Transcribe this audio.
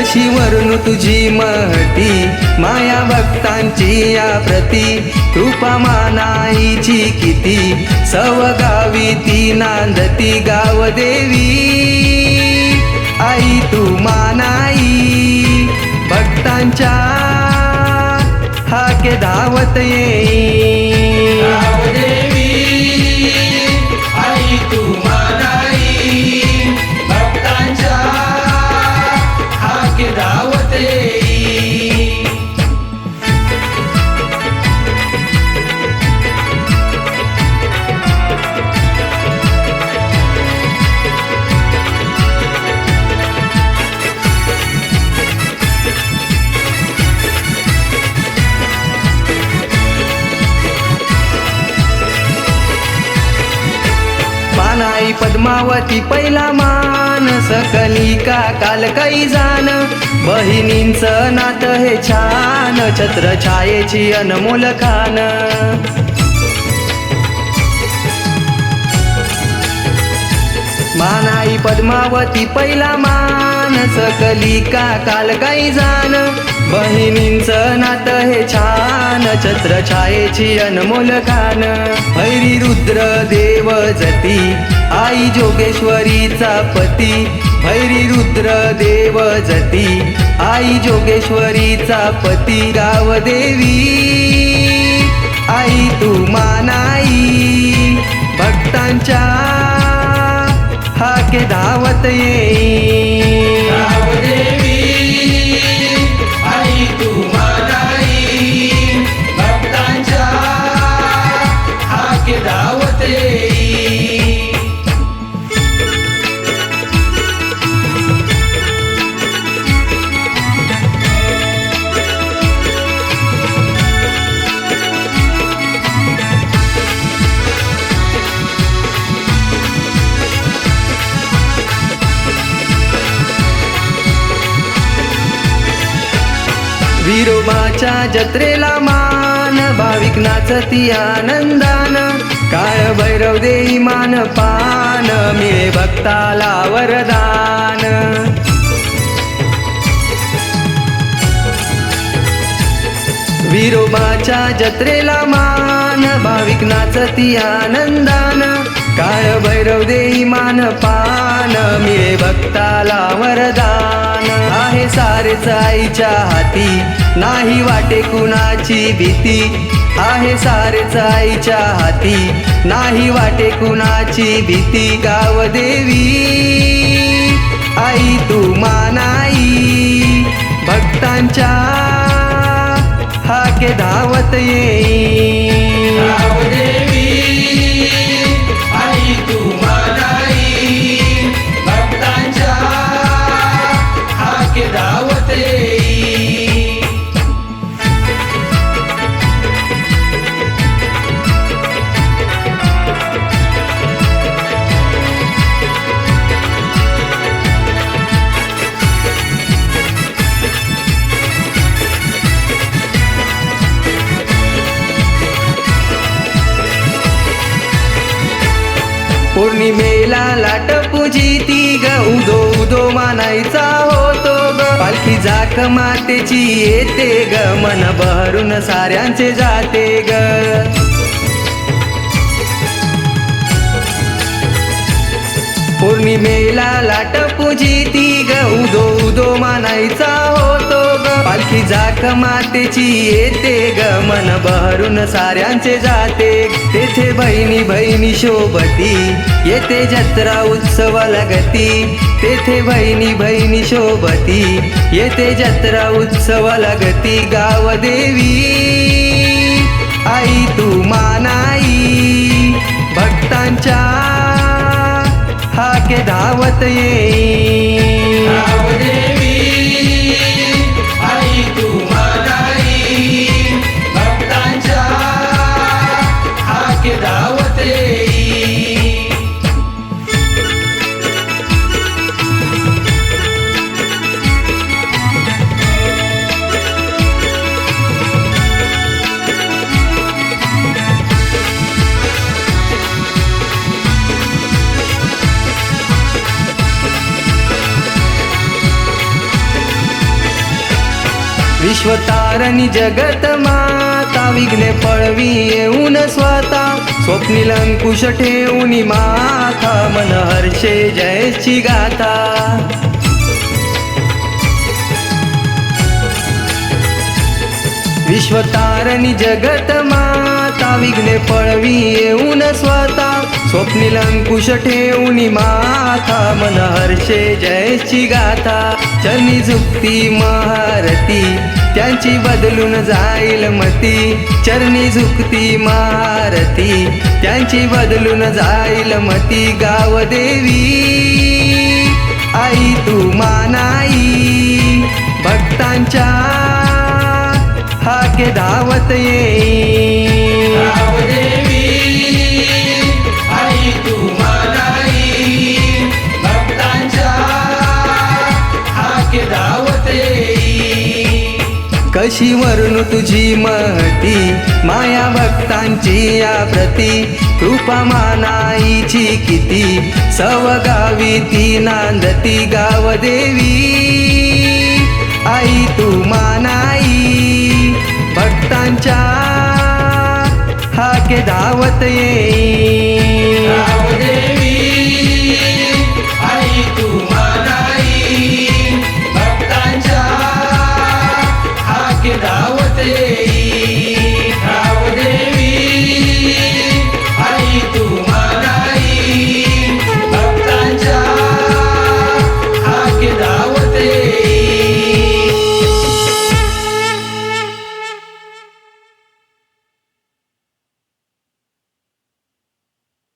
कशी वरून तुझी महती माया भक्तांची या प्रती कृपा मानाईची किती सव गावी ती नांदती गाव देवी. आई तू मानाई भक्तांच्या हाके धावत येई. पद्मावती पहिला मान सकली का काल काही जाण बहिणींच नात हे छान छत्र छायेची अनमोल खान. मानाई पद्मावती पहिला मान सकली का काल काही जाण. बहिणींचं नातं हे छान छत्र छायेची अनमोल खान हैरी रुद्र देव जती आई जोगेश्वरीचा पती. भैरी रुद्र देव जती आई जोगेश्वरीचा पती. गाव देवी आई तू मानाई. भक्तांच्या हाके धावत येई. विरोबाच्या जत्रेला मान भाविक नाचती आनंदान. काळ भैरव देई मान पान मिळे भक्ताला वरदान. विरोबाच्या जत्रेला मान भाविक नाचती आनंदान. काळ भैरव देई मान पान मिळे भक्ताला वरदान. सारे सारेच आईच्या हाती. नाही वाटे कुणाची भीती. आहे सारे आईच्या हाती. नाही वाटे कुणाची भीती. गाव देवी आई तू मानाई. भक्तांच्या हाके धावत येई पौर्णिमेला लाट पूजी ती ग. उदो उदो मानायचा होतो ग. पालखी जाक मातेची येते ग. मन भरून साऱ्यांचे जाते ग. पौर्णिमेला लाट पूजी ती ग. उदो उदो मानायचा होतो ग पालखी जाख मातेची येते ग. मन भरून साऱ्यांचे जाते. तेथे बहिणी बहिणी शोभती. येते जत्रा उत्सव लगती. तेथे बहिणी बहिणी शोभती. येते जत्रा उत्सव लगती. गाव देवी आई तू मानाई. भक्तांच्या हाके धावत येई. विश्वतारणी जगत माता विघ्ने पळवी येऊन स्वतः. स्वप्नील अंकुश ठेवून माथा मन हर्षे जयची गाथा. विश्वतारणी जगत माता विघ्ने पळवी येऊन स्वतः. स्वप्नील अंकुश ठेवून माथा मन हर्षे जयची गाथा. झुक्ती महा आरती त्यांची बदलून जाईल मती. चरणी झुकती महारती त्यांची बदलून जाईल मती. गाव देवी आई तू मानाई. भक्तांच्या हाके धावत ये. कशी वरून तुझी महती? माया भक्तांची या प्रती. कृपा मानाईची किती? सवगावी ती नांदती गाव देवी. आई तू मानाई भक्तांच्या हाके धावत येई.